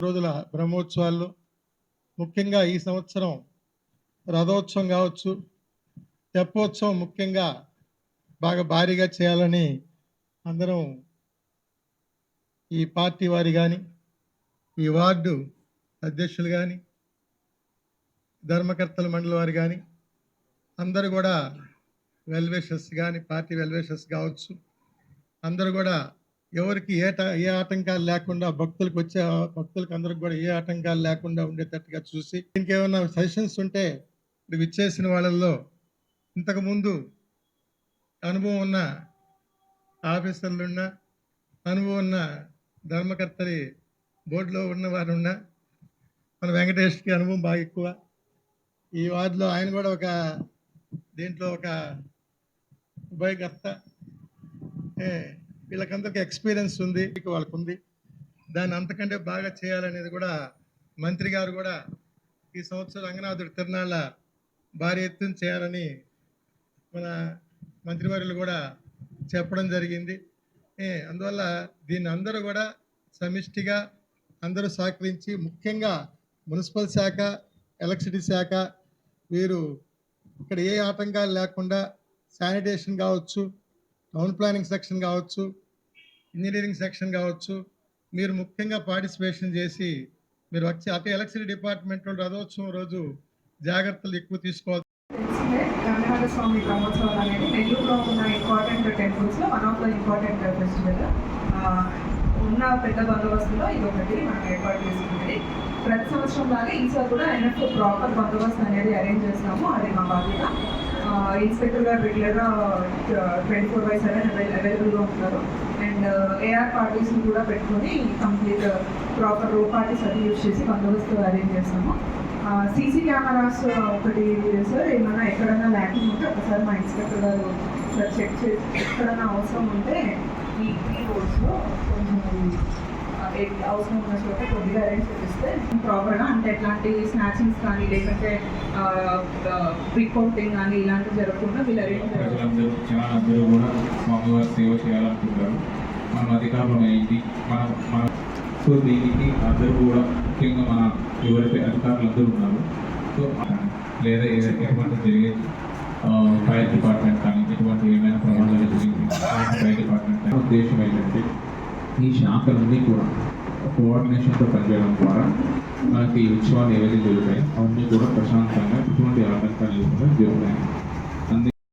రోజుల బ్రహ్మోత్సవాలు ముఖ్యంగా ఈ సంవత్సరం రథోత్సవం కావచ్చు తెప్పోత్సవం ముఖ్యంగా బాగా భారీగా చేయాలని అందరం ఈ పార్టీ వారి కానీ ఈ వార్డు అధ్యక్షులు కానీ ధర్మకర్తల మండలి వారు కానీ అందరూ కూడా వెల్వేషస్ కానీ పార్టీ వెల్వేషస్ కావచ్చు అందరూ కూడా ఎవరికి ఏ ఏ ఆటంకాలు లేకుండా భక్తులకు వచ్చే భక్తులకు అందరికి కూడా ఏ ఆటంకాలు లేకుండా ఉండేటట్టుగా చూసి దీనికి ఏమైనా సజెషన్స్ ఉంటే ఇప్పుడు విచ్చేసిన వాళ్ళల్లో ఇంతకుముందు అనుభవం ఉన్న ఆఫీసర్లు ఉన్నా అనుభవం ఉన్న ధర్మకర్తలి బోర్డులో ఉన్న వారు ఉన్నా మన వెంకటేష్కి అనుభవం బాగా ఎక్కువ. ఈ వార్డులో ఆయన కూడా ఒక దీంట్లో ఒక ఉభయకర్త ఏ, వీళ్ళకందరికీ ఎక్స్పీరియన్స్ ఉంది వాళ్ళకు ఉంది దాన్ని అంతకంటే బాగా చేయాలనేది కూడా మంత్రి గారు కూడా ఈ సంవత్సరం రంగనాథుడి తిరునాళ్ళ భారీ ఎత్తున చేయాలని మన మంత్రివర్యులు కూడా చెప్పడం జరిగింది. అందువల్ల దీన్ని అందరూ కూడా సమిష్టిగా అందరూ సహకరించి ముఖ్యంగా మున్సిపల్ శాఖ ఎలక్ట్రిసిటీ శాఖ వీరు ఇక్కడ ఏ ఆటంకాలు లేకుండా శానిటేషన్ కావచ్చు టౌన్ ప్లానింగ్ సెక్షన్ కావచ్చు ఇంజనీరింగ్ సెక్షన్ కావచ్చు మీరు ముఖ్యంగా పార్టిసిపేషన్ చేసి మీరు వచ్చి అటు ఎలక్ట్రిసిటీ డిపార్ట్మెంట్ రథోత్సవం రోజు జాగ్రత్తలు ఎక్కువ తీసుకోవాలి. తెలిసిందే రంగనాథ స్వామి బ్రహ్మోత్సవాలు అనేది నెల్లూరులో ఉన్న important టెంపుల్స్లో one of the important festival ఉన్న పెద్ద బందోబస్తులో ఇది ఒకటి మనం ఏర్పాటు చేసుకుంటుంది ప్రతి సంవత్సరం లాగా ఈసారి కూడా ఎన్ఎఫ్ ప్రాపర్ బందోబస్తు అనేది అరేంజ్ చేస్తాము. అది మా బాధ్యత. ఇన్స్పెక్టర్ గారు రెగ్యులర్గా ట్వంటీ ఫోర్ బై సెవెన్ అవైలబుల్గా ఉంటారు అండ్ ఏఆర్ పార్టీస్ని కూడా పెట్టుకొని కంప్లీట్ ప్రాపర్ రో పార్టీస్ అది యూజ్ చేసి బందోబస్తు అరేంజ్ చేస్తాము. సీసీ కెమెరాస్ ఒకటి సార్. ఏమైనా ఎక్కడైనా ల్యాకింగ్ ఉంటే ఒకసారి మా ఇన్స్పెక్టర్ గారు సార్ చెక్ చేసి ఎక్కడైనా అవసరం ఉంటే ఈ త్రీ రోడ్స్లో కొంచెం అవసరం ఉన్న చోట కొద్దిగా అరేంజ్ చేస్తే ప్రాపర్గా అంటే ఎట్లాంటి స్నాచింగ్స్ కానీ లేకుంటే ప్రిక్ అవుటింగ్ కానీ ఇలాంటివి జరగకుండా వీళ్ళు అరేంజ్ చేయాలి ప్రజలందరూ కూడా స్వామివారి సేవ చేయాలనుకుంటారు. మనం అధికారులు మన మన సో దీనికి అందరూ కూడా ముఖ్యంగా మన ఎవరైతే అధికారులు అందరూ ఉన్నారు సో లేదా ఏదైతే ఎటువంటి జరిగే ఫైర్ డిపార్ట్మెంట్ కానీ ఎటువంటి ఏమైనా ప్రమాదాలు జరిగింది ఫైర్ డిపార్ట్మెంట్ కానీ ఉద్దేశం ఏంటంటే ఈ శాఖలన్నీ కూడా కోఆర్డినేషన్తో పనిచేయడం ద్వారా మనకి ఉత్సవాలు ఏవైతే జరుగుతాయో అవన్నీ కూడా ప్రశాంతంగా ఎటువంటి ఆటంకాలు లేకుండా జరుగుతాయి.